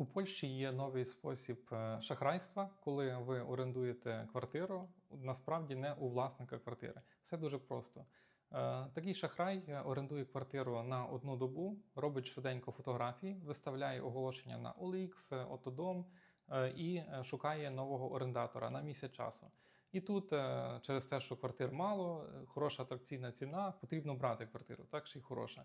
У Польщі є новий спосіб е, шахрайства, коли ви орендуєте квартиру, насправді не у власника квартири. Все дуже просто. Е, Такий шахрай е, орендує квартиру на одну добу, робить швиденько фотографії, виставляє оголошення на OLX, Отодом і шукає нового орендатора на місяць часу. І тут через те, що квартир мало, хороша атракційна ціна, потрібно брати квартиру, так ще й хороша.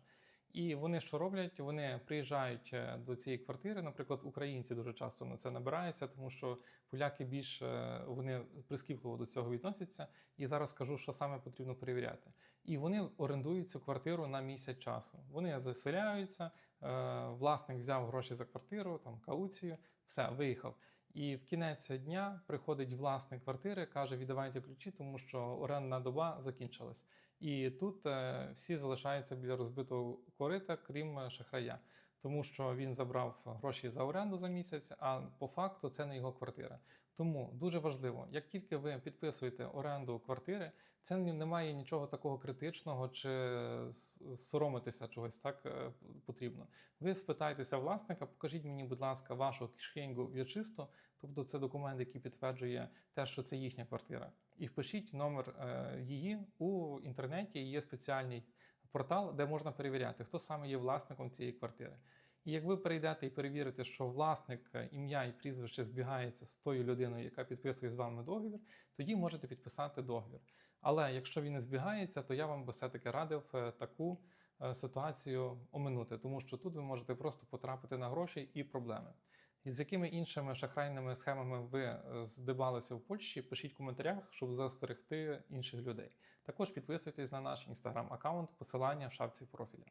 І вони що роблять? Вони приїжджають е, до цієї квартири. Наприклад, українці дуже часто на це набираються, тому що поляки більш е, вони прискіпливо до цього відносяться. І зараз скажу, що саме потрібно перевіряти. І вони орендують цю квартиру на місяць часу. Вони заселяються, е, власник взяв гроші за квартиру, там кауцію, все, виїхав. І в кінець дня приходить власник квартири, каже: віддавайте ключі, тому що орендна доба закінчилась. І тут е, всі залишаються біля розбитого корита, крім е, шахрая, тому що він забрав гроші за оренду за місяць, а по факту це не його квартира. Тому дуже важливо, як тільки ви підписуєте оренду квартири, це не- немає нічого такого критичного чи соромитися чогось так е, потрібно. Ви спитаєтеся власника, покажіть мені, будь ласка, вашу кишеньку в'ячисту, тобто це документ, який підтверджує те, що це їхня квартира. І впишіть номер е, її у інтернеті. Є спеціальний портал, де можна перевіряти, хто саме є власником цієї квартири. І як ви перейдете і перевірите, що власник, е, ім'я і прізвище збігається з тою людиною, яка підписує з вами договір, тоді можете підписати договір. Але якщо він не збігається, то я вам би все-таки радив е, таку е, ситуацію оминути, тому що тут ви можете просто потрапити на гроші і проблеми. І з якими іншими шахрайними схемами ви е, здибалися в Польщі, пишіть в коментарях, щоб застерегти інших людей. Також підписуйтесь на наш інстаграм-аккаунт, посилання в шапці профіля.